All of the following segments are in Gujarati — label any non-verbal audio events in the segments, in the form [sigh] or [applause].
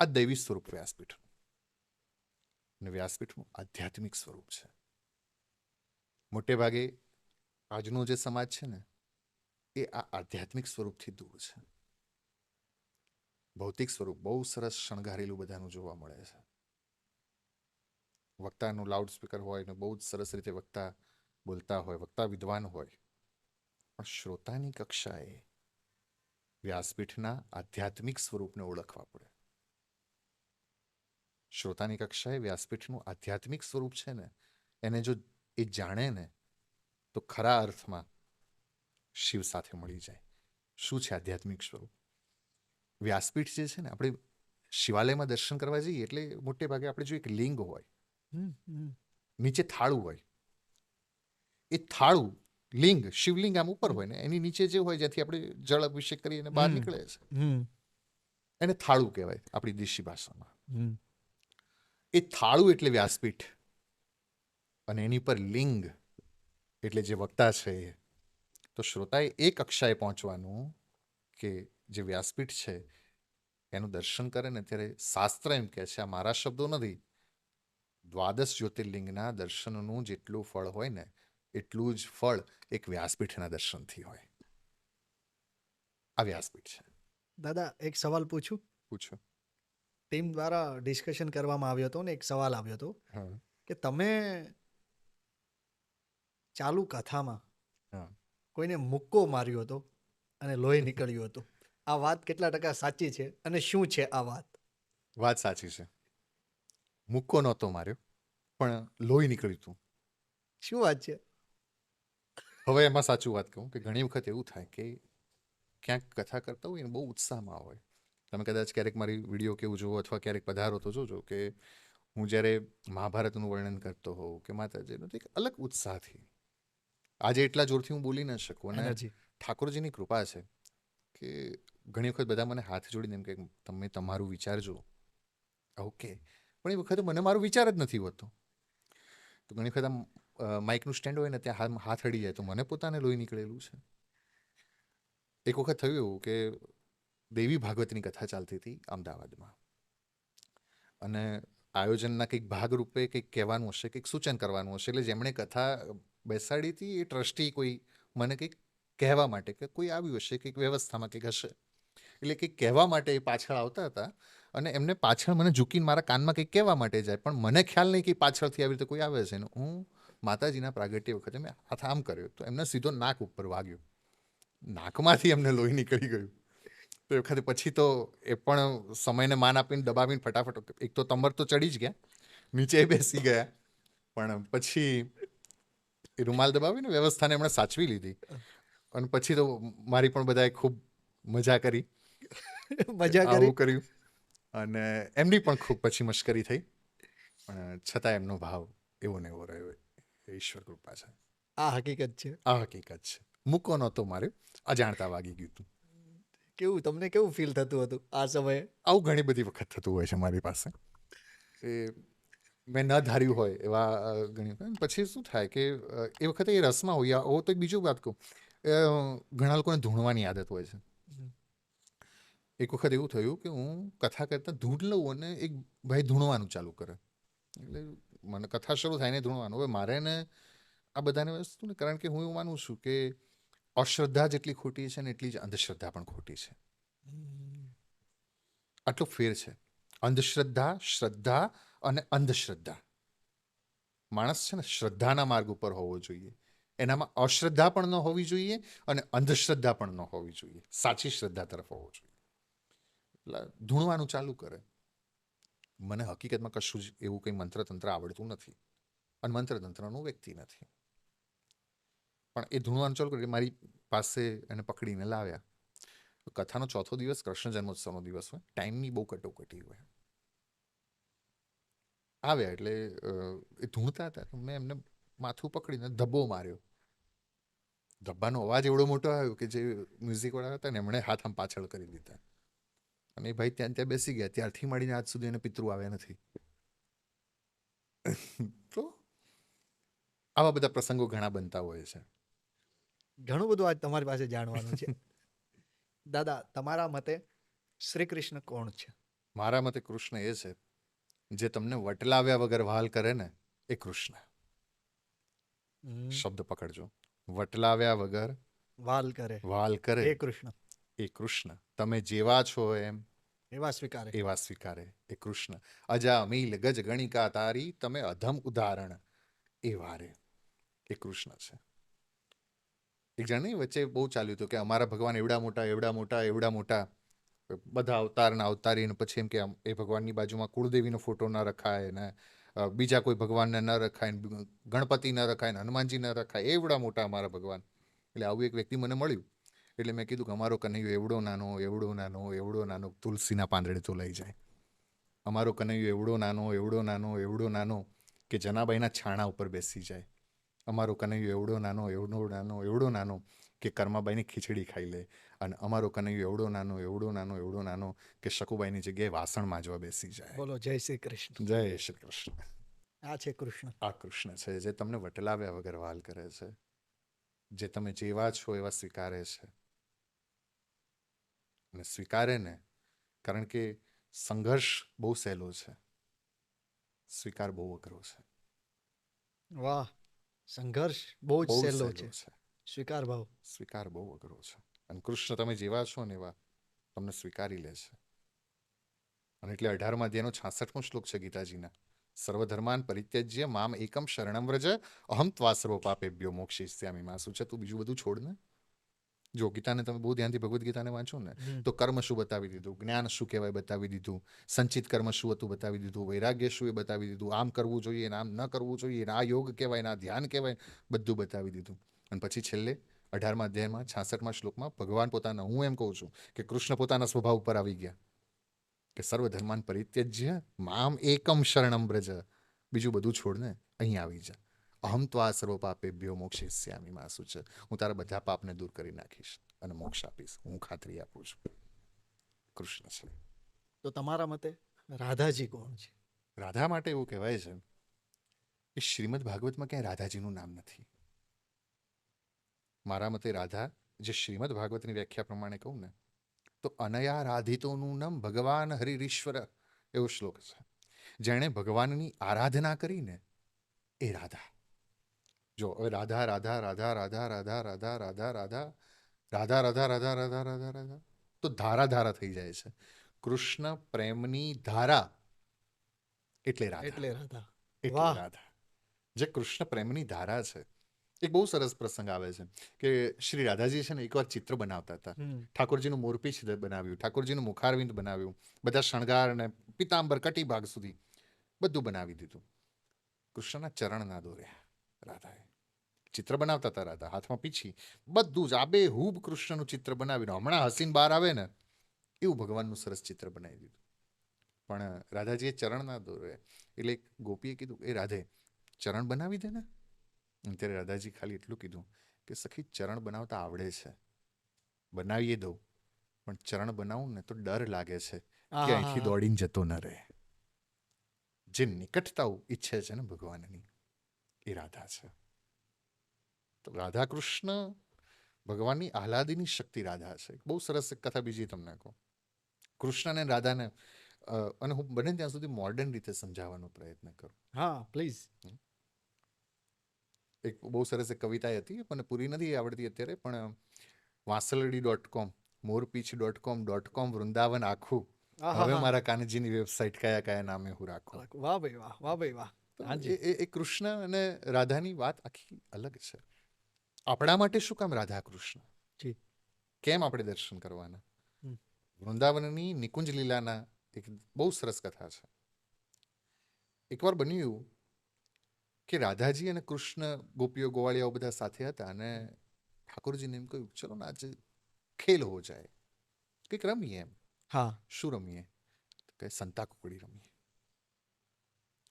આ દૈવી સ્વરૂપ વ્યાસપીઠ અને વ્યાસપીઠનું આધ્યાત્મિક સ્વરૂપ છે. મોટે ભાગે આજનો જે સમાજ છે ને, એ આ આધ્યાત્મિક સ્વરૂપથી દૂર છે. ભૌતિક સ્વરૂપ, બહુ સરસ શણગારેલું બધાનું જોવા મળે છે. વક્તાનું લાઉડ સ્પીકર હોય ને, બહુ જ સરસ રીતે વક્તા બોલતા હોય, વક્તા વિદ્વાન હોય. પણ શ્રોતાની કક્ષાએ વ્યાસપીઠના આધ્યાત્મિક સ્વરૂપને ઓળખવા પડે. શ્રોતાની કક્ષાએ વ્યાસપીઠનું આધ્યાત્મિક સ્વરૂપ છે ને એને જો એ જાણે ને તો ખરા અર્થમાં શિવ સાથે મળી જાય. શું છે આધ્યાત્મિક સ્વરૂપ? વ્યાસપીઠ જે છે ને આપણે શિવાલયમાં દર્શન કરવા જઈએ એટલે મોટે ભાગે આપણે જો એક લિંગ હોય નીચે થાળું હોય એ થાળું લિંગ શિવલિંગ આમ ઉપર હોય ને એની નીચે જે હોય જ્યાંથી આપણે જળ અભિષેક કરી અને બહાર નીકળે છે એને થાળું કહેવાય આપણી દેશી ભાષામાં. એ થાળું એટલે વ્યાસપીઠ. અને એની પર લિંગ એટલે જે વક્તા છે એ. તો શ્રોતાએ એ કક્ષાએ પહોંચવાનું કે જે વ્યાસપીઠ છે એનું દર્શન કરે ને ત્યારે શાસ્ત્ર એમ કહે છે આ મારા શબ્દો નથી. દ્વાદશ જ્યોતિર્લિંગના દર્શનનું જેટલું ફળ હોય ને એટલું જ ફળ એક વ્યાસપીઠના દર્શનથી હોય. આ વ્યાસપીઠ છે. દાદા એક સવાલ પૂછું? પૂછો. ટીમ દ્વારા ડિસ્કશન કરવામાં આવ્યો હતો ને એક સવાલ આવ્યો હતો કે તમે ચાલુ કથામાં. કોઈને મુક્કો માર્યો હતો અને લોહી નીકળ્યું હતું? આ વાત કેટલા ટકા સાચી છે અને શું છે આ વાત? વાત સાચી છે. મુક્કો નહોતો માર્યો પણ લોહી નીકળ્યું હતું. શું વાત છે? હવે એમાં સાચું વાત કહું કે ઘણી વખત એવું થાય કે ક્યાંક કથા કરતા હોય ને બહુ ઉત્સાહમાં હોય. તમે કદાચ ક્યારેક મારી વીડિયો કેવું જુઓ અથવા ક્યારેક પધારો તો જોજો કે હું જ્યારે મહાભારતનું વર્ણન કરતો હોઉં કે માતાજીનું તો એક અલગ ઉત્સાહથી. આજે એટલા જોરથી હું બોલી ન શકું અને ઠાકોરજીની કૃપા છે કે ઘણી વખત બધા મને હાથ જોડીને એમ કે તમે તમારું વિચારજો ઓકે પણ એ વખતે મને મારો વિચાર જ નથી હોતો. તો ઘણી વખત આમ માઇકનું સ્ટેન્ડ હોય ને ત્યાં હાથ હાથ અડી જાય તો મને પોતાને લોહી નીકળેલું છે. એક વખત થયું એવું કે દેવી ભાગવતની કથા ચાલતી હતી અમદાવાદમાં. અને આયોજનના કંઈક ભાગરૂપે કંઈક કહેવાનું હશે, કંઈક સૂચન કરવાનું હશે, એટલે જેમણે કથા બેસાડી હતી એ ટ્રસ્ટી કોઈ મને કંઈક કહેવા માટે કે કોઈ આવ્યું હશે, કંઈક વ્યવસ્થામાં કંઈક હશે, એટલે કંઈક કહેવા માટે એ પાછળ આવતા હતા અને એમને પાછળ મને ઝૂકીને મારા કાનમાં કંઈક કહેવા માટે જાય, પણ મને ખ્યાલ નહીં કે પાછળથી આવી રીતે કોઈ આવે છે. ને હું માતાજીના પ્રાગટ્ય વખતે મેં હાથ આમ કર્યો, તો એમને સીધો નાક ઉપર વાગ્યો. નાકમાંથી એમને લોહી નીકળી ગયું. તો એ વખતે પછી તો એ પણ સમયને માન આપીને દબાવીને ફટાફટ એક તો તમર તો ચડી જ ગયા નીચે બેસી ગયા પણ પછી એ રૂમાલ દબાવીને વ્યવસ્થાને એમણે સાચવી લીધી. અને પછી તો મારી પણ બધાએ ખૂબ મજા કરી. મજા આવું કર્યું. અને એમની પણ ખૂબ પછી મશ્કરી થઈ. પણ છતાં એમનો ભાવ એવો ને એવો રહ્યો. ઈશ્વર કૃપા છે. આ હકીકત છે. આ હકીકત છે. મૂકો નહોતો મારે અજાણતા વાગી ગયું હતું કેવું તમને કેવું ફીલ થતું હતું આ સમયે? આવું ઘણી બધી વખત થતું હોય છે મારી પાસે. એ મેં ન ધાર્યું હોય એવા ઘણી પછી શું થાય કે એ વખતે એ રસમાં હોય ઓ તો એક બીજું વાત કહું. ઘણા લોકોને ધૂણવાની આદત હોય છે. એક વખત એવું થયું કે હું કથા કરતાં ધૂણ લઉં અને એક ભાઈ ધૂણવાનું ચાલુ કરે. એટલે મને કથા શરૂ થાય ને ધૂણવાનું. હવે મારે ને આ બધાને વસ્તુ ને કારણ કે હું એવું માનું છું કે અશ્રદ્ધા જેટલી ખોટી છે ને એટલી જ અંધશ્રદ્ધા પણ ખોટી છે. આટલો ફેર છે. અંધશ્રદ્ધા, શ્રદ્ધા અને અંધશ્રદ્ધા. માણસ છે ને શ્રદ્ધાના માર્ગ ઉપર હોવો જોઈએ. એનામાં અશ્રદ્ધા પણ ન હોવી જોઈએ અને અંધશ્રદ્ધા પણ ન હોવી જોઈએ. સાચી શ્રદ્ધા તરફ હોવો જોઈએ. એટલે ધૂણવાનું ચાલુ કરે. મને હકીકતમાં કશું જ એવું કંઈ મંત્રતંત્ર આવડતું નથી. અને મંત્ર તંત્રનો વ્યક્તિ નથી. પણ એ ધૂણવાનું ચાલુ કરી મારી પાસે એને પકડીને લાવ્યા. કથાનો ચોથો દિવસ, કૃષ્ણ જન્મોત્સવનો દિવસ હોય, ટાઈમની બહુ કટોકટી હોય. આવ્યા એટલે એ ધૂણતા હતા મેં એમને માથું પકડીને ધબ્બો માર્યો. ધબ્બાનો અવાજ એવડો મોટો આવ્યો કે જે મ્યુઝિકવાળા હતા ને એમણે હાથ આમ પાછળ કરી દીધા. અને એ ભાઈ ત્યાં ત્યાં બેસી ગયા. ત્યારથી મળીને આજ સુધી એને પિતૃ આવ્યા નથી. તો આવા બધા પ્રસંગો ઘણા બનતા હોય છે. ઘણું બધું આજ તમારી પાસે જાણવાનું છે. [laughs] દાદા તમારા મતે શ્રી કૃષ્ણ કોણ છે? મારા મતે કૃષ્ણ એ છે જે તમને વટલાવ્યા વગર વહાલ કરે ને એ કૃષ્ણ. શબ્દ પકડજો. વટલાવ્યા વગર વાલ કરે. વાલ કરે. એ કૃષ્ણ. એ કૃષ્ણ. તમે જેવા છો એમ. એવા સ્વીકારે. એવા સ્વીકારે. એ કૃષ્ણ. અજા અમીલ ગજ ગણિકા તારી તમે અધમ ઉદાહરણ. એ વારે. એ કૃષ્ણ છે. એક જણની વચ્ચે બહુ ચાલ્યું હતું કે અમારા ભગવાન એવડા મોટા એવડા મોટા એવડા મોટા. બધા અવતારના અવતારીને પછી એમ કે એ ભગવાનની બાજુમાં કુળદેવીનો ફોટો ન રખાય ને બીજા કોઈ ભગવાનને ન રખાય ને ગણપતિ ન રખાય ને, હનુમાનજી ન રખાય, એવડા મોટા અમારા ભગવાન. એટલે આવું એક વ્યક્તિ મને મળ્યું. એટલે મેં કીધું કે અમારો કનૈયો એવડો નાનો એવડો નાનો એવડો નાનો, તુલસીના પાંદડે તો લઈ જાય. અમારો કનૈયો એવડો નાનો એવડો નાનો એવડો નાનો, કે જનાબાઈના છાણા ઉપર બેસી જાય. અમારો કનૈયો એવડો નાનો એવડો નાનો એવડો નાનો કે કર્માબાઈની ખીચડી ખાઈ લે. અને અમારો કનૈયો એવડો નાનો એવડો નાનો એવડો નાનો કે શકુબાઈની જગ્યાએ વાસણ માંજવા બેસી જાય. બોલો જય શ્રી કૃષ્ણ. જય શ્રી કૃષ્ણ. આ છે કૃષ્ણ. આ કૃષ્ણ છે જે તમને વટલાવ્યા વગર વાલ કરે છે. જે તમે જેવા છો એવા સ્વીકારે છે. અને સ્વીકારે ને કારણ કે સંઘર્ષ બહુ સહેલો છે. સ્વીકાર બહુ અઘરો છે. વાહ. સંઘર્ષ બહુ જ સહેલો છે. સ્વીકાર ભાવ. સ્વીકાર બહુ અઘરો છે. અને કૃષ્ણ તમે જેવા છો ને એવા તમને સ્વીકારી લે છે. અને એટલે અઢારમાં અધ્યાયનો છાસઠમો શ્લોક છે ગીતાજીના. સર્વધર્માન પરિત્યજ્ય મામ એકમ શરણમ વ્રજ અહમ ત્વા સર્વ પાપેભ્યો મોક્ષિષ્યામિ. માં શું છે તું બીજું બધું છોડ ને. જો ગીતાને તમે બહુ ધ્યાનથી ભગવદ્ ગીતાને વાંચો ને તો કર્મ શું બતાવી દીધું? જ્ઞાન શું કહેવાય બતાવી દીધું? સંચિત કર્મ શું હતું બતાવી દીધું? વૈરાગ્ય શું એ બતાવી દીધું? આમ કરવું જોઈએ ને આમ ન કરવું જોઈએ ને આ યોગ કહેવાય ને આ ધ્યાન કહેવાય બધું બતાવી દીધું. અને પછી છેલ્લે અઢારમા અધ્યાયમાં છાસઠમા શ્લોકમાં ભગવાન પોતાના હું એમ કહું છું કે કૃષ્ણ પોતાના સ્વભાવ ઉપર આવી ગયા. કે સર્વધર્માન પરિત્યજ્ય મામ એકમ શરણમ બ્રજ બીજું બધું છોડને અહીં આવી જા. અહમ આ સર્વ પાપેભ્યો મોક્ષિષ્યામિ માં શું છે. હું તારા બધા પાપને દૂર કરી નાખીશ અને મોક્ષ આપીશ. હું ખાતરી આપું છું. કૃષ્ણ છે. તો તમારા મતે રાધાજી કોણ છે? રાધા માટે એવું કહેવાય છે એ શ્રીમદ ભાગવતમાં ક્યાંય રાધાજીનું નામ નથી. મારા મતે રાધા જે શ્રીમદ ભાગવતની વ્યાખ્યા પ્રમાણે કહું ને તો અનયા રાધિતોનું નામ ભગવાન હરિરીશ્વર એવો શ્લોક છે. જેણે ભગવાનની આરાધના કરીને એ રાધા જો હવે રાધા રાધા રાધા રાધા રાધા રાધા રાધા રાધા રાધા રાધા રાધા રાધા રાધા રાધા તો ધારા ધારા થઈ જાય છે કૃષ્ણ પ્રેમની ધારા એટલે રાધા એટલે રાધા એટલે રાધા જે કૃષ્ણ પ્રેમની ધારા છે એક બહુ સરસ પ્રસંગ આવે છે કે શ્રી રાધાજી છે ને એકવાર ચિત્ર બનાવતા હતા. ઠાકોરજીનું મોરપીછ બનાવ્યું ઠાકોરજીનું મુખારવિંદ બનાવ્યું બધા શણગાર ને પિતાંબર કટી ભાગ સુધી બધું બનાવી દીધું કૃષ્ણના ચરણ ના દોર્યા રાધાએ ચિત્ર બનાવતા હતા હાથમાં પીછી. બધું જ આબે હુબ કૃષ્ણનું ચિત્ર બનાવીને હમણાં હસીન બહાર આવે ને એવું ભગવાનનું સરસ ચિત્ર બનાવી દીધું. પણ રાધાજીએ ચરણ ના દોરે. એટલે એક ગોપીએ કીધું એ રાધે ચરણ બનાવી દે ને. ત્યારે રાધાજી ખાલી એટલું કીધું કે સખી ચરણ બનાવતા આવડે છે. બનાવીએ દઉં પણ ચરણ બનાવું ને તો ડર લાગે છે કે અહીંથી દોડીને જતો ન રહે. જે નિકટતા ઈચ્છે છે ને ભગવાનની એ રાધા છે. તો રાધા કૃષ્ણ ભગવાનની આહલાદીની શક્તિ રાધા છે બહુ સરસ કથા બીજી તમને કહું. કૃષ્ણ અને રાધાને અને હું બને ત્યાં સુધી મોડર્ન રીતે સમજાવવાનો પ્રયત્ન કરું. હા પ્લીઝ એક બહુ સરસ એક કવિતા હતી મને પૂરી નથી આવડતી અત્યારે પણ વાંસલડી dot com મોરપીચ dot com dot com Vrindavan આખું. હવે મારા કાનજીની વેબસાઇટ કયા કયા નામે હું રાખું. વાહ ભાઈ વાહ વાહ ભાઈ વાહ. એ કૃષ્ણ અને રાધાની વાત આખી અલગ છે. આપણા માટે શું કામ રાધા કૃષ્ણ કેમ આપણે દર્શન કરવાના? વૃંદાવનની નિકુંજ લીલાના એક બહુ સરસ કથા છે. એકવાર બન્યું એવું કે રાધાજી અને કૃષ્ણ ગોપીઓ ગોવાળિયાઓ બધા સાથે હતા અને ઠાકોરજીને એમ કહ્યું ચલો ને આજે ખેલ હો જાય. કંઈક રમીએ એમ. હા. શું રમીએ? કે સંતા કુકડી રમીએ.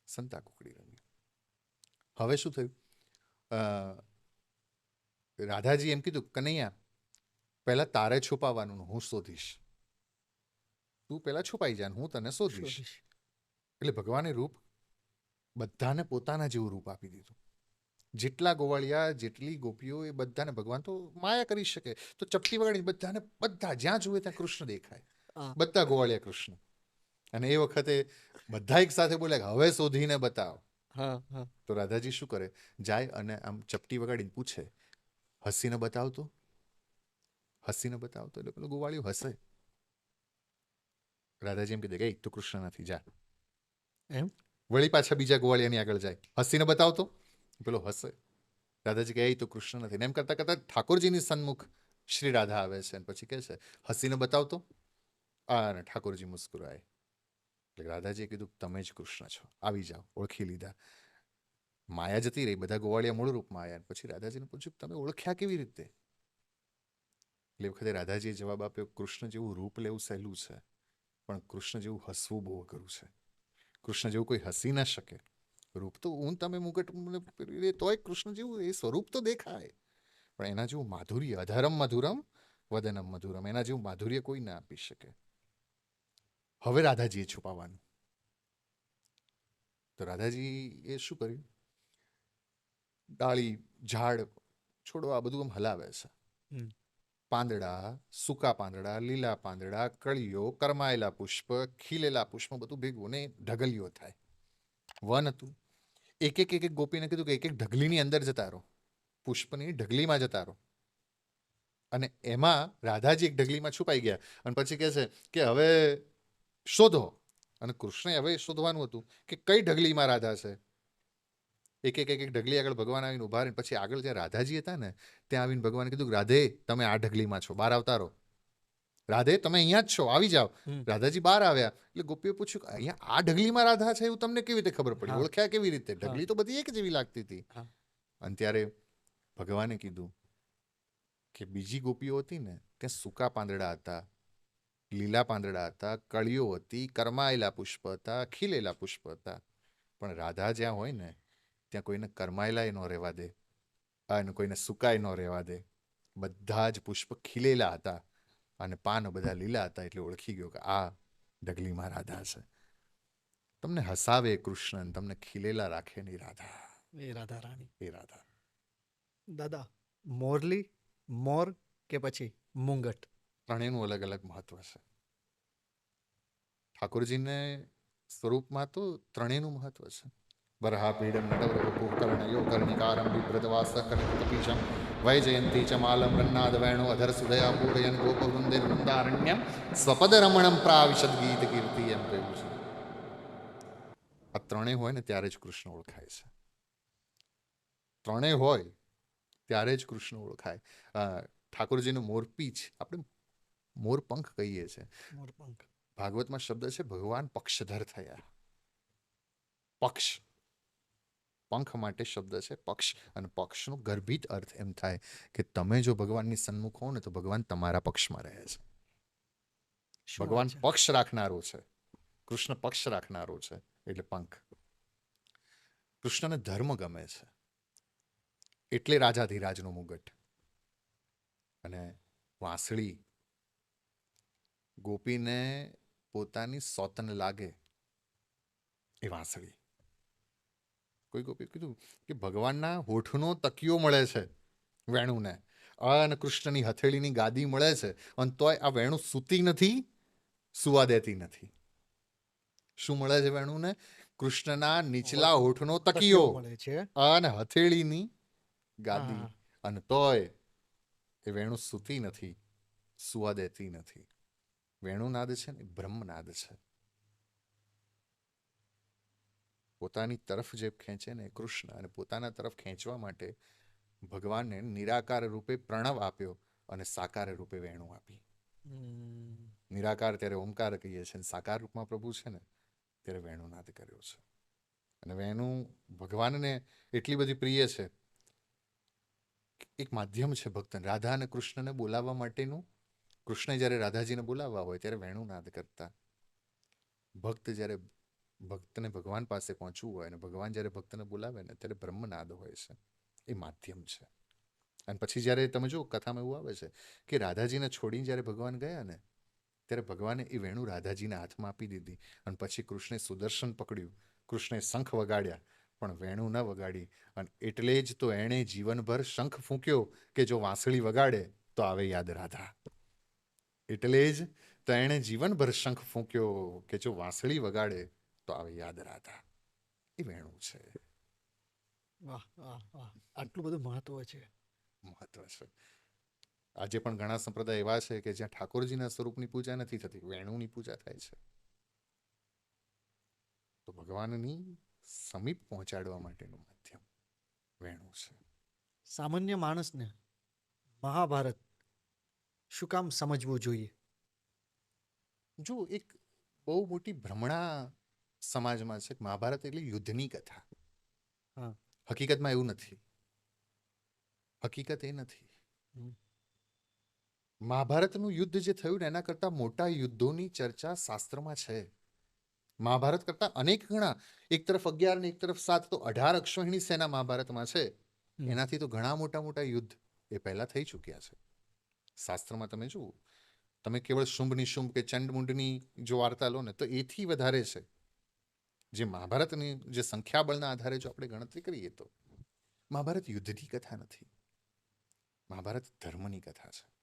સંતા કુકડી રમીએ. હવે શું થયું? રાધાજી એમ કીધું કનૈયા પહેલા તારે છુપાવવાનું હું શોધીશ. તું પહેલા છુપાઈ જા હું તને શોધીશ. એટલે ભગવાને રૂપ બધાને પોતાના જેવું રૂપ આપી દીધું. જેટલા ગોવાળિયા જેટલી ગોપીઓ એ બધાને ભગવાન તો માયા કરી શકે. તો ચપટી વગાડી બધાને બધા જ્યાં જુએ ત્યાં કૃષ્ણ દેખાય. બધા ગોવાળિયા કૃષ્ણ. અને એ વખતે બધા એક સાથે બોલે હવે શોધીને બતાવ. તો રાધાજી શું કરે? જાય અને આમ ચપટી વગાડીને પૂછે હસીને બતાવતો હસીને બતાવતો એટલે પેલું ગોવાળિયું હસે રાધાજી એમ કીધે કે "એ તું કૃષ્ણ નથી જા એમ વળી પાછા બીજા ગોવાળિયાની આગળ જાય હસીને બતાવતો પેલો હસે રાધાજી કહે "એ તું કૃષ્ણ નથી ને એમ કરતા કરતા ઠાકોરજીની સન્મુખ શ્રી રાધા આવે છે અને પછી કહે છે હસીને બતાવતો આ અને ઠાકોરજી મુસ્કુરાય એટલે રાધાજીએ કીધું તમે જ કૃષ્ણ છો આવી જાઓ ઓળખી લીધા. માયા જતી રહી, બધા ગોવાળિયા મૂળ રૂપમાં આવ્યા પછી રાધાજીને પૂછ્યું તમે ઓળખ્યા કેવી રીતે? એટલે વખતે રાધાજીએ જવાબ આપ્યો, કૃષ્ણ જેવું રૂપ લેવું સહેલું છે, પણ કૃષ્ણ જેવું હસવું બહુ અઘરું છે. કૃષ્ણ જેવું કોઈ હસી ના શકે. રૂપ તો હું તમે મુગટ તોય કૃષ્ણ જેવું એ સ્વરૂપ તો દેખાય. પણ એના જેવું માધુર્ય, અધરમ મધુરમ, વદનમ મધુરમ, એના જેવું માધુર્ય કોઈ ના આપી શકે. હવે રાધાજીએ છુપાવવાનું. તો રાધાજી એ શું કર્યું? ડાળી ઝાડ છોડો આ બધું આમ હલાવે છે. પાંદડા સૂકા પાંદડા લીલા પાંદડા કળીઓ કરમાયેલા પુષ્પ ખીલેલા પુષ્પ બધું ભેગું ને ઢગલીઓ થાય. વન હતું. એક એક એક એક ગોપીને કીધું કે એક એક ઢગલીની અંદર જતા રહો. પુષ્પની ઢગલીમાં જતા રહો. અને એમાં રાધાજી એક ઢગલીમાં છુપાઈ ગયા અને પછી કહે છે કે હવે શોધો. અને કૃષ્ણે હવે શોધવાનું હતું કે કઈ ઢગલીમાં રાધા છે? એક એક એક એક ઢગલી આગળ ભગવાન આવીને ઊભા રહીને પછી આગળ જ્યાં રાધાજી હતા ને ત્યાં આવીને ભગવાને કીધું કે રાધે તમે આ ઢગલીમાં છો બહાર આવતા રહો. રાધે તમે અહીંયા જ છો આવી જાઓ. રાધાજી બહાર આવ્યા. એટલે ગોપીએ પૂછ્યું કે અહીંયા આ ઢગલીમાં રાધા છે એવું તમને કેવી રીતે ખબર પડી? ઓળખ્યા કેવી રીતે? ઢગલી તો બધી એક જેવી લાગતી હતી. અને ત્યારે ભગવાને કીધું કે બીજી ગોપીઓ હતી ને ત્યાં સૂકા પાંદડા હતા લીલા પાંદડા હતા કળીઓ હતી કરમાયેલા પુષ્પ હતા ખીલેલા પુષ્પ હતા. પણ રાધા જ્યાં હોય ને ત્યાં કોઈને કરમાયેલાય ન રહેવા દે અને કોઈને સુકાય ન રહેવા દે. બધા જ પુષ્પ ખીલેલા હતા અને પાન બધા લીલા હતા એટલે ઓળખી ગયો કે આ ડગલીમાં રાધા છે. તમને હસાવે કૃષ્ણ તમને ખીલેલા રાખે નહીં રાધા. એ રાધા રાણી. એ રાધા. દાદા મોરલી મોર કે પછી મુંગટ? ત્રણેયનું અલગ અલગ મહત્વ છે. ઠાકોરજીને સ્વરૂપમાં તો ત્રણેયનું મહત્વ છે. વરહા પીડમ નટવર કર્ણયો કર્ણિકારમ બિભ્રતવાસ કપિશમ વૈજયંતી ચ માલમ રન્નાદ વેણો અધર સુદયા પૂરયન ગોપ વૃંદારણ્યમ સ્વપદ રમણમ પ્રાવિશદ ગીત એમ કહ્યું છે આ ત્રણેય હોય ને ત્યારે જ કૃષ્ણ ઓળખાય છે ત્રણેય હોય ત્યારે જ કૃષ્ણ ઓળખાય ઠાકોરજીનું મોરપીછ આપણે મોરપંખ કહીએ છીએ મોરપંખ ભાગવતમાં શબ્દ છે ભગવાન પક્ષધર થયા પક્ષ પંખ માટે શબ્દ છે પક્ષ અને પક્ષનો ગર્ભિત અર્થ એમ થાય કે તમે જો ભગવાનની સન્મુખ હો ને તો ભગવાન તમારા પક્ષમાં રહે છે. ભગવાન પક્ષ રાખનારો છે. કૃષ્ણ પક્ષ રાખનારો છે એટલે પંખ. કૃષ્ણને ધર્મ ગમે છે. એટલે રાજાધિરાજનો મુગટ. અને વાંસળી. ગોપીને પોતાની સોતન લાગે એ વાંસળી. કોઈ ગોપી કીધું કે ભગવાનના હોઠનો તકિયો મળે છે વેણુને. અને કૃષ્ણની હથેળીની ગાદી મળે છે અને તોય આ વેણુ સૂતી નથી સુવા દેતી નથી. શું મળે છે વેણુને? કૃષ્ણના નીચલા હોઠનો તકિયો મળે છે. અને હથેળીની ગાદી. અને તોય એ વેણુ સૂતી નથી સુવા દેતી નથી. વેણુનાદ છે ને બ્રહ્મનાદ છે. પોતાની તરફ જે ખેંચે ને કૃષ્ણ અને પોતાના તરફ ખેંચવા માટે ભગવાનને નિરાકાર રૂપે પ્રણવ આપ્યો અને સાકાર રૂપે વેણું આપી. નિરાકાર ત્યારે ઓમકાર કહીએ છીએ અને સાકાર રૂપમાં પ્રભુ છે ને ત્યારે વેણુનાદ કર્યો છે. અને વેણુ ભગવાનને એટલી બધી પ્રિય છે. એક માધ્યમ છે ભક્તન રાધા અને કૃષ્ણને બોલાવવા માટેનું. કૃષ્ણ જ્યારે રાધાજીને બોલાવવા હોય ત્યારે વેણુનાદ કરતા. ભક્ત જ્યારે ભક્તને ભગવાન પાસે પહોંચવું હોય અને ભગવાન જ્યારે ભક્તને બોલાવે ને ત્યારે બ્રહ્મનાદ હોય છે. એ માધ્યમ છે. અને પછી જ્યારે તમે જો કથામાં એવું આવે છે કે રાધાજીને છોડીને જ્યારે ભગવાન ગયા ને, ત્યારે ભગવાને એ વેણુ રાધાજીના હાથમાં આપી દીધી અને પછી કૃષ્ણે સુદર્શન પકડ્યું. કૃષ્ણે શંખ વગાડ્યા, પણ વેણુ ન વગાડી. અને એટલે જ તો એણે જીવનભર શંખ ફૂંક્યો કે જો વાંસળી વગાડે, તો આવે યાદ રાધા. એટલે જ તો એણે જીવનભર શંખ ફૂંક્યો કે જો વાંસળી વગાડે તો આવે યાદ રાધા એ વેણું છે. વાહ વાહ વાહ. આટલું બધું મહત્વ છે. મહત્વ છે. આજે પણ ઘણા સંપ્રદાય એવા છે કે જ્યાં ઠાકોરજીના સ્વરૂપની પૂજા નથી થતી વેણુની પૂજા થાય છે. તો ભગવાનની સમીપ પહોંચાડવા માટેનું માધ્યમ વેણુ છે. સામાન્ય માણસને મહાભારત શું કામ સમજવું જોઈએ? જો એક બહુ મોટી ભ્રમણા સમાજમાં છે મહાભારત એટલે યુદ્ધની કથા. હા. હકીકતમાં એવું નથી. હકીકત એ નથી. મહાભારતનું યુદ્ધ જે થયું ને એના કરતા મોટા યુદ્ધોની ચર્ચા શાસ્ત્રમાં છે. મહાભારત કરતા અનેક ગણા એક તરફ અગિયાર ને એક તરફ સાત તો અઢાર અક્ષોહિણી સેના મહાભારતમાં છે. એનાથી તો ઘણા મોટા મોટા યુદ્ધ એ પહેલા થઈ ચૂક્યા છે. શાસ્ત્રમાં તમે જુઓ તમે કેવળ શુંભ નિશુંભ કે ચંડમુંડની જો વાર્તા લો ને તો એથી વધારે છે. જે મહાભારતની જે સંખ્યાબળના આધારે જો આપણે ગણતરી કરીએ તો મહાભારત યુદ્ધની કથા નથી. મહાભારત ધર્મની કથા છે.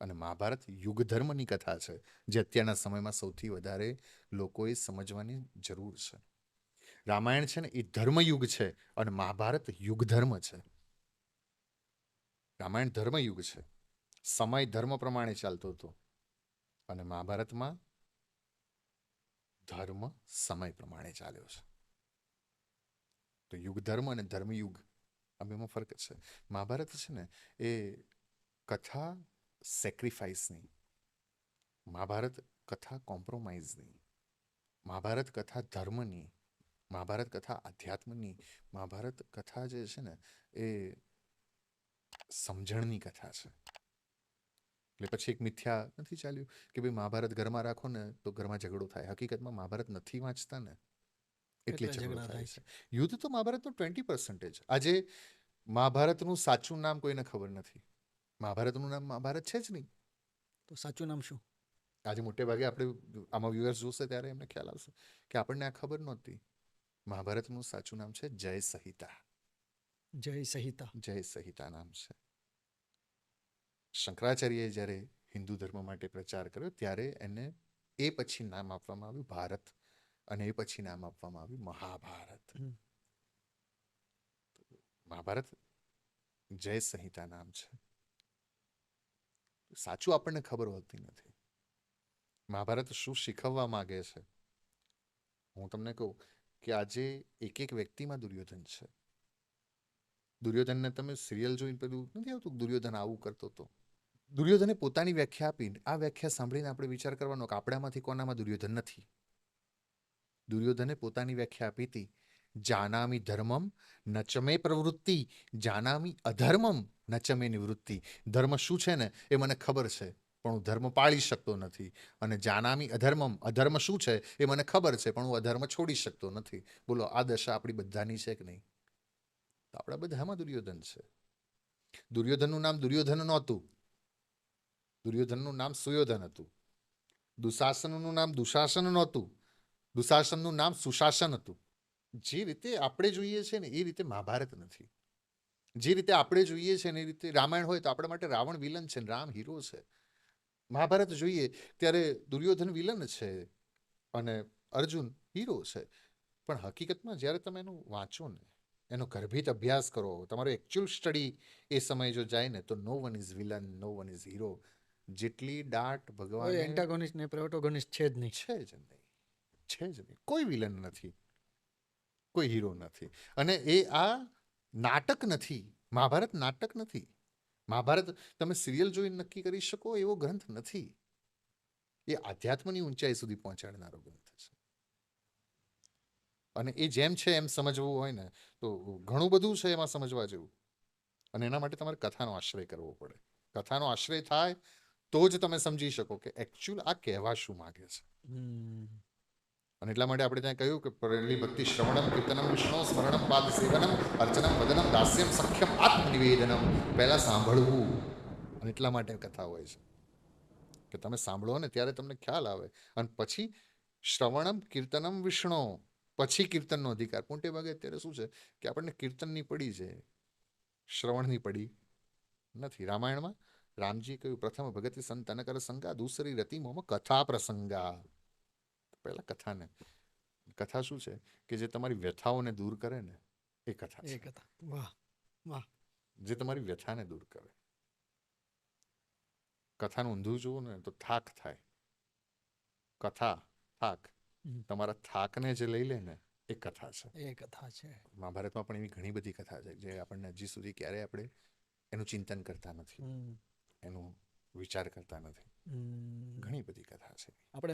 અને મહાભારત યુગ ધર્મની કથા છે, જે અત્યારના સમયમાં સૌથી વધારે લોકોએ સમજવાની જરૂર છે. રામાયણ છે ને, એ ધર્મયુગ છે અને મહાભારત યુગ ધર્મ છે. રામાયણ ધર્મયુગ છે. સમય ધર્મ પ્રમાણે ચાલતો હતો. અને મહાભારતમાં ધર્મ સમય પ્રમાણે ચાલ્યો છે. તો યુગ ધર્મ અને ધર્મયુગ આ બેમાં ફરક છે. મહાભારત છે ને, એ કથા સેક્રિફાઈસની મહાભારત કથા કોમ્પ્રોમાઇઝની મહાભારત કથા ધર્મની, મહાભારત કથા આધ્યાત્મની, મહાભારત કથા જે છે ને, એ સમજણની કથા છે. એટલે પછી એક મિથ્યા નથી ચાલ્યું કે ભાઈ મહાભારત ઘરમાં રાખો ને તો ઘરમાં ઝઘડો થાય. હકીકતમાં મહાભારત નથી વાંચતા ને એટલે ઝઘડો થાય છે. યુદ્ધ તો મહાભારતનું ટ્વેન્ટી પર્સન્ટેજ આજે મહાભારતનું સાચું નામ કોઈને ખબર નથી. મહાભારતનું નામ મહાભારત છે જ નહીં. તો સાચું નામ શું? આજે મોટે ભાગે આપણે આમાં વ્યુઅર્સ જોશે ત્યારે એમને ખ્યાલ આવશે કે આપણને આ ખબર નહોતી. મહાભારતનું સાચું નામ છે જય સંહિતા. જય સંહિતા. જય સંહિતા નામ છે. શંકરાચાર્યએ જ્યારે હિન્દુ ધર્મ માટે પ્રચાર કર્યો ત્યારે એને એ પછી નામ આપવામાં આવ્યું ભારત અને એ પછી નામ આપવામાં આવ્યું મહાભારત. મહાભારત જય સંહિતા નામ છે. સાચું આપણને ખબર હોતી નથી. મહાભારત શું શીખવવા માંગે છે? હું તમને કહું કે આજે એક એક વ્યક્તિમાં દુર્યોધન છે. દુર્યોધનને તમે સિરિયલ જોઈને પેલું નથી આવતું દુર્યોધન આવું કરતો હતો દુર્યોધને પોતાની વ્યાખ્યા આપી આ વ્યાખ્યા સાંભળીને આપણે વિચાર કરવાનો કે આપણામાંથી કોનામાં દુર્યોધન નથી? દુર્યોધને પોતાની વ્યાખ્યા આપી હતી, જાનામી ધર્મમ નચમે પ્રવૃત્તિ, જાનામી અધર્મમ નચમે નિવૃત્તિ. ધર્મ શું છે ને? એ મને ખબર છે, પણ હું ધર્મ પાળી શકતો નથી. અને જાનામી અધર્મમ, અધર્મ શું છે? એ મને ખબર છે, પણ હું અધર્મ છોડી શકતો નથી. બોલો, આ દશા આપણી બધાની છે કે નહીં? આપણા બધામાં દુર્યોધન છે. દુર્યોધનનું નામ દુર્યોધન નહોતું. દુર્યોધનનું નામ સુયોધન હતું. દુશાસનનું નામ દુશાસન નહોતું. દુશાસનનું નામ સુશાસન હતું. જે રીતે આપણે જોઈએ છે ને, એ રીતે મહાભારત નથી. જે રીતે આપણે જોઈએ છે ને, એ રીતે રામાયણ હોય તો આપણા માટે રાવણ વિલન છે ને, રામ હીરો છે. મહાભારત જોઈએ ત્યારે દુર્યોધન વિલન છે અને અર્જુન હીરો છે. પણ હકીકતમાં જ્યારે તમે એનું વાંચો ને, એનો ગર્ભિત અભ્યાસ કરો, તમારો એકચ્યુઅલ સ્ટડી એ સમય જો જાય ને, તો no one is villain no one is hero જેટલી ડાટ ભગવાન એન્ટાગોનિસ્ટ ને પ્રોટોગોનિસ્ટ છે જ નહીં. છે જ નહીં. છે જ નહીં. કોઈ વિલન નથી. કોઈ હીરો નથી. અને એ આ નાટક નથી. મહાભારત નાટક નથી. મહાભારત તમે સિરિયલ જોઈને નક્કી કરી શકો એવો ગ્રંથ નથી. એ આધ્યાત્મની ઊંચાઈ સુધી પહોંચાડનારો ગ્રંથ છે. અને એ જેમ છે એમ સમજવું હોય ને તો ઘણું બધું છે એમાં સમજવા જેવું. અને એના માટે તમારે કથાનો આશ્રય કરવો પડે. કથાનો આશ્રય થાય તો જ તમે સમજી શકો કે એકચ્યુઅલ આ કહેવા શું માગે છે. અને એટલા માટે આપણે ત્યાં કહ્યું કે પહેલી ભક્તિ શ્રવણમ કીર્તનમ વિષ્ણુ સ્મરણમ પાદ સેવનમ અર્ચનમ વદનમ દાસ્યમ સખ્યમ આત્મનિવેદનમ. પહેલા સાંભળવું. અને એટલા માટે કથા હોય છે. કે તમે સાંભળો ને ત્યારે તમને ખ્યાલ આવે. અને પછી શ્રવણમ કીર્તનમ વિષ્ણુ. પછી કીર્તનનો અધિકાર. મોટે ભાગે અત્યારે શું છે કે આપણને કીર્તનની પડી છે. શ્રવણની પડી નથી. રામાયણમાં રામજીએ કહ્યું પ્રથમ ભગતિ સંતન કર સંગા દૂસરી રતિ મોમ કથા પ્રસંગા. પહેલા કથાને કથા શું છે? કે જે તમારી વ્યથાઓને દૂર કરે ને એ કથા એ કથા. વાહ જે તમારી વ્યથાને દૂર કરે. કથાનું ઊંધું જુઓ ને તો થાક થાય. કથા થાક. તમારા થાકને જે લઈ લે ને એ કથા છે. એ કથા છે. મહાભારતમાં પણ એવી ઘણી બધી કથા છે જે આપણને હજી સુધી ક્યારેય આપણે એનું ચિંતન કરતા નથી. એનું વિચાર કરતા નથી. ઘણી બધી કથા છે. આપણે